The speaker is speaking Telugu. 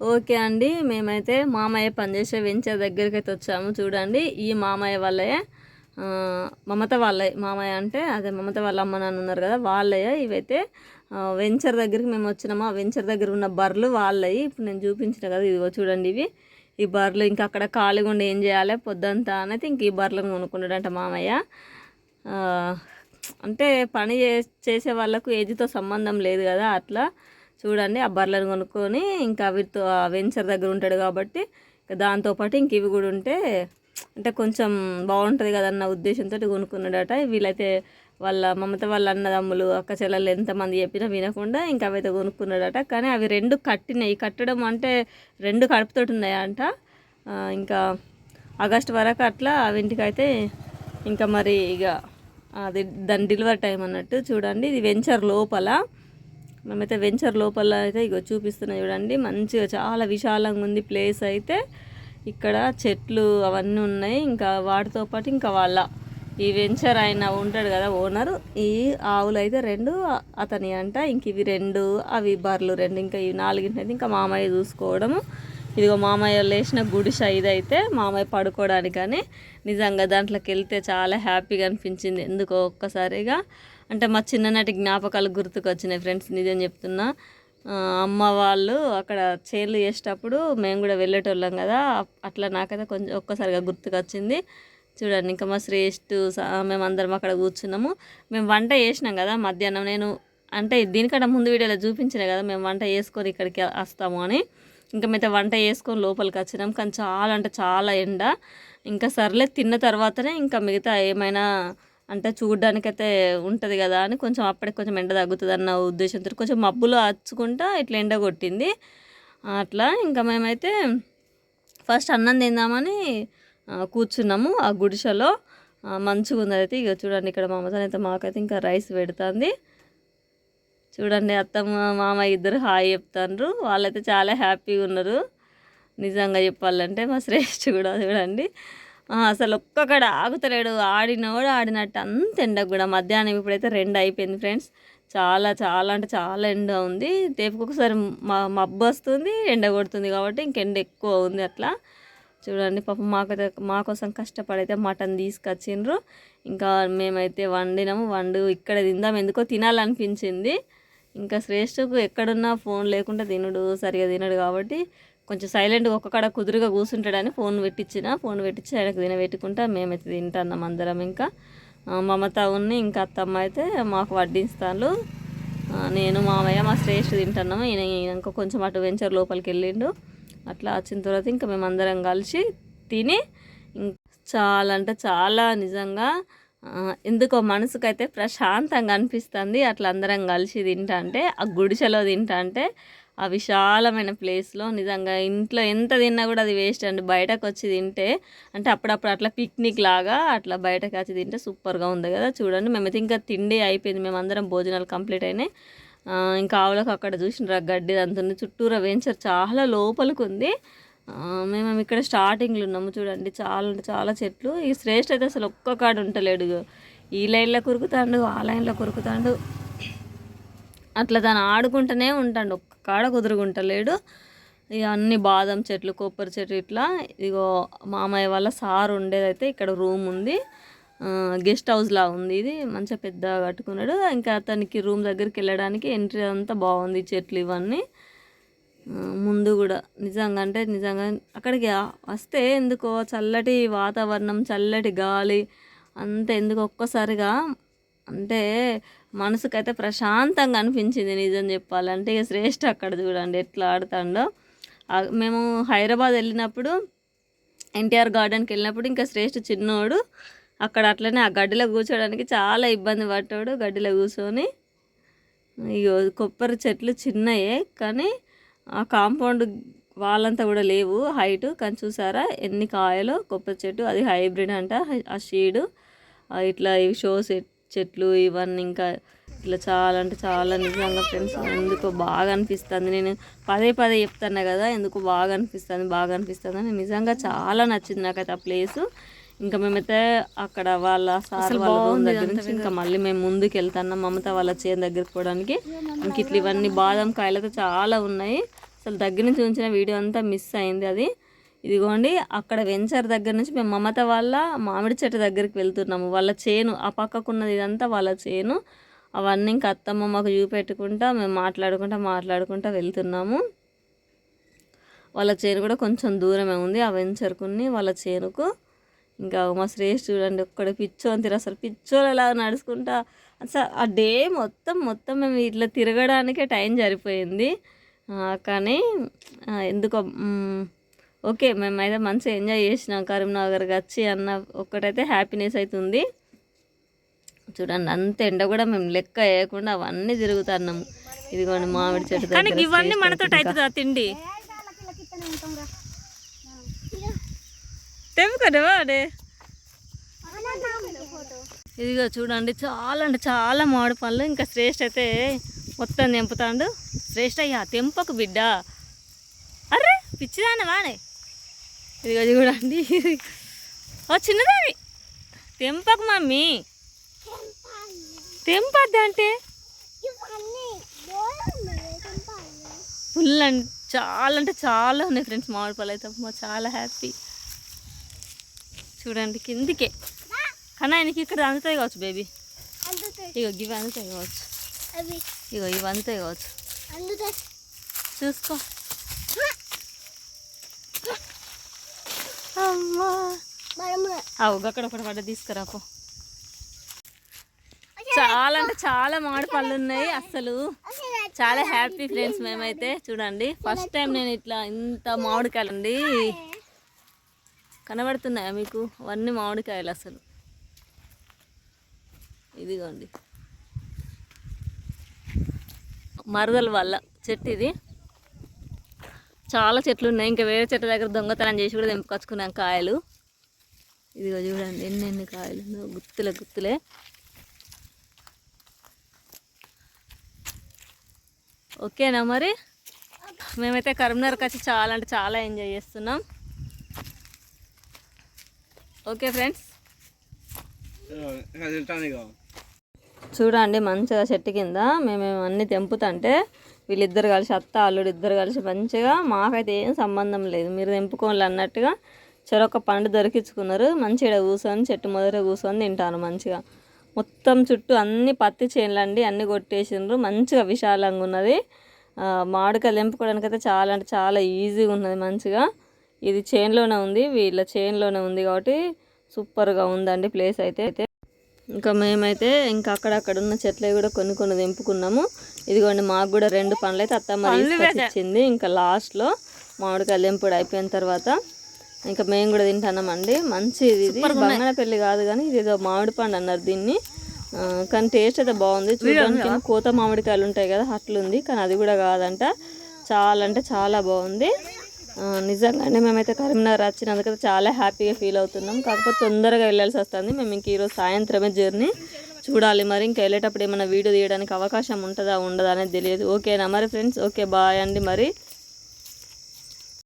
ఓకే అండి. మేమైతే మామయ్య పనిచేసే వెంచర్ దగ్గరికి అయితే వచ్చాము. చూడండి ఈ మామయ్య వాళ్ళే మమత వాళ్ళే. మామయ్య అంటే అదే మమత వాళ్ళ అమ్మ నాన్న ఉన్నారు కదా వాళ్ళయ్య ఇవైతే వెంచర్ దగ్గరికి మేము వచ్చినాము. ఆ వెంచర్ దగ్గర ఉన్న బర్రెలు వాళ్ళయి ఇప్పుడు నేను చూపించిన కదా ఇదిగో చూడండి ఇవి. ఈ బర్రెలు ఇంకా అక్కడ ఖాళీగా ఉండి ఏం చేయాలి? పొద్దంతా అనేది ఇంక ఈ బర్రెలను కొనుక్కున్నాడంట మామయ్య. అంటే పని చే- చేసే వాళ్ళకు ఏజ్తో సంబంధం లేదు కదా అట్లా. చూడండి ఆ బర్లను కొనుక్కొని ఇంకా వీటితో వెంచర్ దగ్గర ఉంటాడు కాబట్టి ఇంకా దాంతోపాటు ఇంక ఇవి కూడా ఉంటే అంటే కొంచెం బాగుంటుంది కదన్న ఉద్దేశంతో కొనుక్కున్నాడట. వీళ్ళైతే వాళ్ళ మమత వాళ్ళ అన్నదమ్ములు అక్క చెల్లెలు ఎంతమంది చెప్పినా వినకుండా ఇంకా అవైతే కొనుక్కున్నాడట. కానీ అవి రెండు కట్టినాయి. కట్టడం అంటే రెండు కడుపుతోటి ఉన్నాయంట. ఇంకా ఆగస్ట్ వరకు అట్లా అవింటికైతే ఇంకా మరి ఇక అది దాని డెలివరీ టైం అన్నట్టు చూడండి. ఇది వెంచర్ లోపల. మేమైతే వెంచర్ లోపల అయితే ఇగో చూపిస్తున్నా చూడండి. మంచిగా చాలా విశాలంగా ఉంది ప్లేస్ అయితే. ఇక్కడ చెట్లు అవన్నీ ఉన్నాయి. ఇంకా వాటితో పాటు ఇంకా వాళ్ళ ఈ వెంచర్ ఆయన ఉంటాడు కదా ఓనర్. ఈ ఆవులు అయితే రెండు అతని అంట ఇంక ఇవి రెండు అవి బర్రెలు రెండు ఇంకా ఇవి నాలుగింటి ఇంకా మామయ్య చూసుకోవడము. ఇదిగో మామయ్య లేచిన గుడిస ఇదైతే మామయ్య పడుకోవడానికని నిజంగా దాంట్లోకి వెళ్తే చాలా హ్యాపీగా అనిపించింది. ఎందుకో ఒక్కసారిగా అంటే మా చిన్ననాటి జ్ఞాపకాలు గుర్తుకొచ్చినాయి ఫ్రెండ్స్ నిజం చెప్తున్నా. అమ్మ వాళ్ళు అక్కడ చేర్లు చేసేటప్పుడు మేము కూడా వెళ్ళేటోళ్ళం కదా అట్లా నాకైతే కొంచెం ఒక్కసారిగా గుర్తుకొచ్చింది. చూడండి ఇంకా మా శ్రేష్ఠ మేమందరం అక్కడ కూర్చున్నాము. మేము వంట చేసినాం కదా మధ్యాహ్నం నేను అంటే దీనికన్నా ముందు వీడియోలో చూపించిన కదా మేము వంట చేసుకొని ఇక్కడికి వస్తాము అని. ఇంకా మేము వంట చేసుకొని లోపలికి వచ్చినాం. కానీ చాలా అంటే చాలా ఎండ. ఇంకా సర్లే తిన్న తర్వాతనే ఇంకా మిగతా ఏమైనా అంటే చూడడానికైతే ఉంటుంది కదా అని కొంచెం అప్పటికి కొంచెం ఎండ తగ్గుతుంది అన్న ఉద్దేశంతో కొంచెం మబ్బులు అచ్చుకుంటా ఇట్లా ఎండ కొట్టింది. అట్లా ఇంకా మేమైతే ఫస్ట్ అన్నం తిందామని కూర్చున్నాము ఆ గుడిసెలో. మంచిగా ఉంది అయితే ఇక చూడండి ఇక్కడ మా అమ్మతో అయితే మాకైతే ఇంకా రైస్ పెడుతుంది. చూడండి అత్తమ్మ మామ ఇద్దరు హాయ్ చెప్తాండ్రు. వాళ్ళైతే చాలా హ్యాపీగా ఉన్నారు. నిజంగా చెప్పాలంటే మా శ్రేష్ఠ కూడా చూడండి. అసలు ఒక్కొక్కడ ఆగుతలేడు. ఆడినోడు ఆడినట్టు అంత ఎండ కూడా. మధ్యాహ్నం ఇప్పుడైతే రెండు అయిపోయింది ఫ్రెండ్స్. చాలా చాలా అంటే చాలా ఎండ ఉంది. ఒకసారి మా మబ్బు వస్తుంది ఎండ కొడుతుంది కాబట్టి ఇంకెండ ఎక్కువ ఉంది అట్లా. చూడండి పాపం మాకైతే మా కోసం కష్టపడైతే మటన్ తీసుకొచ్చిండ్రు. ఇంకా మేమైతే వండినాము. వండు ఇక్కడ తిందాం. ఎందుకో తినాలనిపించింది. ఇంకా శ్రేష్ఠకు ఎక్కడున్నా ఫోన్ లేకుండా తినడు సరిగా తినడు కాబట్టి కొంచెం సైలెంట్గా ఒక్క కుదురుగా కూర్చుంటాడని ఫోన్ పెట్టించిన ఫోన్ పెట్టించి ఆయనకు తినబెట్టుకుంటా మేమైతే తింటున్నాం అందరం ఇంకా. మమత ఉన్ని ఇంకా అత్తమ్మ అయితే మాకు వడ్డిస్తాను నేను మామయ్య మా శ్రేష్ఠ తింటున్నాము. ఈయన ఈయన ఇంకా కొంచెం అటు వెంచర్ లోపలికి వెళ్ళిండు. అట్లా వచ్చిన తర్వాత ఇంకా మేమందరం కలిసి తిని ఇంకా చాలా అంటే చాలా నిజంగా ఎందుకో మనసుకైతే ప్రశాంతంగా అనిపిస్తుంది. అట్లా అందరం కలిసి తింటా అంటే ఆ గుడిసెలో తింటా అంటే ఆ విశాలమైన ప్లేస్లో నిజంగా ఇంట్లో ఎంత తిన్నా కూడా అది వేస్ట్ అండి. బయటకు వచ్చి తింటే అంటే అప్పుడప్పుడు అట్లా పిక్నిక్ లాగా అట్లా బయటకు వచ్చి తింటే సూపర్గా ఉంది కదా. చూడండి మేమైతే ఇంకా తిండి అయిపోయింది. మేము అందరం భోజనాలు కంప్లీట్ అయినాయి. ఇంకా ఆవులకు అక్కడ చూసిన గడ్డి అంత ఉంది చుట్టూరా వెంచర్ చాలా లోపలికి ఉంది మేము ఇక్కడ స్టార్టింగ్లో ఉన్నాము చూడండి చాలా అంటే చాలా చెట్లు. ఈ శ్రేష్ఠ అయితే అసలు ఒక్క కాడు ఉంటలేడు ఈ లైన్లో కురుకుతాడు ఆ లైన్లో కురుకుతాడు. అట్లా తను ఆడుకుంటూనే ఉంటాడు. ఒక్క కాడ కుదురుగుంటలేడు ఇక అన్ని బాదం చెట్లు కొబ్బరి చెట్లు ఇట్లా. ఇగో మామయ్య వాళ్ళ సార్ ఉండేదైతే ఇక్కడ రూమ్ ఉంది. గెస్ట్ హౌస్లా ఉంది ఇది. మంచిగా పెద్దగా కట్టుకున్నాడు. ఇంకా అతనికి రూమ్ దగ్గరికి వెళ్ళడానికి ఎంట్రీ అంతా బాగుంది చెట్లు ఇవన్నీ. కూడా. నిజంగా అంటే నిజంగా అక్కడికి వస్తే ఎందుకో చల్లటి వాతావరణం చల్లటి గాలి అంత ఎందుకు ఒక్కసారిగా అంటే మనసుకైతే ప్రశాంతంగా అనిపించింది నిజం చెప్పాలంటే. ఇక శ్రేష్ఠ అక్కడ చూడండి ఎట్లా ఆడుతాడో. మేము హైదరాబాద్ వెళ్ళినప్పుడు ఎన్టీఆర్ గార్డెన్కి వెళ్ళినప్పుడు ఇంకా శ్రేష్ఠ చిన్నోడు అక్కడ అట్లనే ఆ గడ్డిలో కూర్చోడానికి చాలా ఇబ్బంది పడ్డాడు. గడ్డిలో కూర్చొని ఇగో కొబ్బరి చెట్లు చిన్నయే కానీ ఆ కాంపౌండ్ వాళ్ళంతా కూడా లేవు. హైట్ కానీ చూసారా? ఎన్ని కాయలు? కొబ్బరి చెట్టు అది హైబ్రిడ్ అంట. ఆ షీడు ఇట్లా ఇవి షో చెట్లు ఇవన్నీ ఇంకా ఇట్లా చాలా అంటే చాలా నిజంగా ఫ్రెండ్స్ ఎందుకో బాగా అనిపిస్తుంది. నేను పదే పదే చెప్తాను కదా ఎందుకో బాగా అనిపిస్తుంది బాగా అనిపిస్తుంది అని నిజంగా చాలా నచ్చింది నాకైతే ఆ ప్లేస్. ఇంకా మేమైతే అక్కడ వాళ్ళ సార్ వాళ్ళ దగ్గర నుంచి ఇంకా మళ్ళీ మేము ముందుకు వెళ్తున్నాం మమత వాళ్ళ చేను దగ్గరికి పోవడానికి. ఇంక ఇట్లా ఇవన్నీ బాదం కాయలు అయితే చాలా ఉన్నాయి. అసలు దగ్గర నుంచి ఉంచిన వీడియో అంతా మిస్ అయింది అది. ఇదిగోండి అక్కడ వెంచర్ దగ్గర నుంచి మేము మమత వాళ్ళ మామిడి చెట్టు దగ్గరికి వెళ్తున్నాము. వాళ్ళ చేను ఆ పక్కకున్నది ఇదంతా వాళ్ళ చేను. అవన్నీ ఇంకా అత్తమ్మ మాకు చూపెట్టుకుంటా మేము మాట్లాడుకుంటా మాట్లాడుకుంటా వెళ్తున్నాము. వాళ్ళ చేను కూడా కొంచెం దూరమే ఉంది ఆ వెంచర్కుని వాళ్ళ చేనుకు. ఇంకా మా శ్రేష్ చూడండి ఒక్కడ పిచ్చోని తిర అసలు పిచ్చోలు ఎలా నడుచుకుంటా. అసలు ఆ డే మొత్తం మొత్తం మేము ఇట్లా తిరగడానికే టైం సరిపోయింది. కానీ ఎందుకో ఓకే మేమైతే మంచిగా ఎంజాయ్ చేసినాం. కరీంనగర్కి వచ్చి అన్న ఒక్కటైతే హ్యాపీనెస్ అవుతుంది చూడండి అంత ఎండ కూడా మేము లెక్క వేయకుండా అవన్నీ తిరుగుతున్నాము ఇదిగోండి మామిడి చెట్టు కానీ ఇవన్నీ మనతో అవుతుందా తిండి? అడే ఇదిగో చూడండి చాలా అంటే చాలా మామిడి పళ్ళు ఇంకా శ్రేష్ఠ అయితే మొత్తం తెంపుతాడు. శ్రేష్ఠ అయ్యా తెంపకు బిడ్డ. అర్రే పిచ్చిదాన వాడే ఇదిగో చూడండి. ఓ చిన్నదాని. తెంపకు మమ్మీ. తెంపద్దు అంటే ఫుల్ అంటే చాలా అంటే చాలా ఉన్నాయి ఫ్రెండ్స్ మామిడి పళ్ళు అయితే. అమ్మో చాలా హ్యాపీ. చూడండి కిందికే. కానీ ఆయనకి ఇక్కడ అందుతాయి కావచ్చు బేబీ. ఇగో ఇవి అందుతాయి కావచ్చు. అవి. ఇగో ఇవి అందుతాయి కావచ్చు చూసుకో. అమ్మా అక్కడ ఒకటి పడ్డ తీసుకురాపో చాలా అంటే చాలా మామిడి పళ్ళు ఉన్నాయి అసలు చాలా హ్యాపీ ఫ్రెండ్స్ మేమైతే. చూడండి ఫస్ట్ టైం నేను ఇట్లా ఇంత మామిడికాయలు అండి. కనబడుతున్నాయా మీకు? అవన్నీ మామిడికాయలు అసలు ఇదిగోండి. మరదల వల్ల చెట్టు ఇది చాలా చెట్లు ఉన్నాయి ఇంకా వేరే చెట్ల దగ్గర దొంగతనం చేసి కూడా తెంపుకొచ్చుకున్నాం కాయలు. ఇదిగో చూడండి ఎన్ని ఎన్ని కాయలు ఉన్నాయో. గుత్తులే గుత్తులే. ఓకేనా మరి? మేమైతే కరీంనగర్కి వచ్చి చాలా అంటే చాలా ఎంజాయ్ చేస్తున్నాం. Okay friends. చూడండి మంచిగా చెట్టు కింద మేము అన్ని తెంపుతుంటే వీళ్ళిద్దరు కలిసి అత్త అల్లుడు ఇద్దరు కలిసి మంచిగా మాకైతే ఏం సంబంధం లేదు. మీరు తెంపుకోవాలి అన్నట్టుగా చెరొక పండు దొరికించుకున్నారు. మంచిగా కూర్చొని చెట్టు మొదట కూర్చొని తింటాను మంచిగా. మొత్తం చుట్టూ అన్ని పత్తి చేనులండి అన్ని కొట్టేసిండ్రు. మంచిగా విశాలంగా ఉన్నది. ఆ, మామిడికాయలు తెంపుకోవడానికి అయితే చాలా అంటే చాలా ఈజీగా ఉన్నది మంచిగా. ఇది చేన్లోనే ఉంది వీళ్ళ చేన్లోనే ఉంది కాబట్టి సూపర్గా ఉందండి ప్లేస్ అయితే అయితే. ఇంకా మేమైతే ఇంకా అక్కడక్కడ ఉన్న చెట్లు కూడా కొన్ని కొన్ని తెంపుకున్నాము. ఇదిగోండి మాకు కూడా రెండు పండ్లు అయితే అత్తమ్మ ఇచ్చింది ఇంకా లాస్ట్లో మామిడికాయలు తెంపుడు అయిపోయిన తర్వాత ఇంకా మేము కూడా తింటున్నామండి. మంచిది ఇది బంగాళపల్లి కాదు కానీ ఇది ఏదో మామిడి పండు అన్నారు దీన్ని. కానీ టేస్ట్ అయితే బాగుంది. చూడడానికి కోత మామిడికాయలు ఉంటాయి కదా అట్లుంది. కానీ అది కూడా కాదంట. చాలా అంటే చాలా బాగుంది. నిజంగానే మేమైతే కరీంనగర్ వచ్చినందుకైతే చాలా హ్యాపీగా ఫీల్ అవుతున్నాం. కాకపోతే తొందరగా వెళ్ళాల్సి వస్తుంది. మేము ఇంక ఈరోజు సాయంత్రమే జర్నీ చూడాలి. మరి ఇంకా వెళ్ళేటప్పుడు ఏమైనా వీడియో తీయడానికి అవకాశం ఉంటుందా ఉండదా అనేది తెలియదు. ఓకేనా మరి ఫ్రెండ్స్? ఓకే బాయ్ అండి మరి.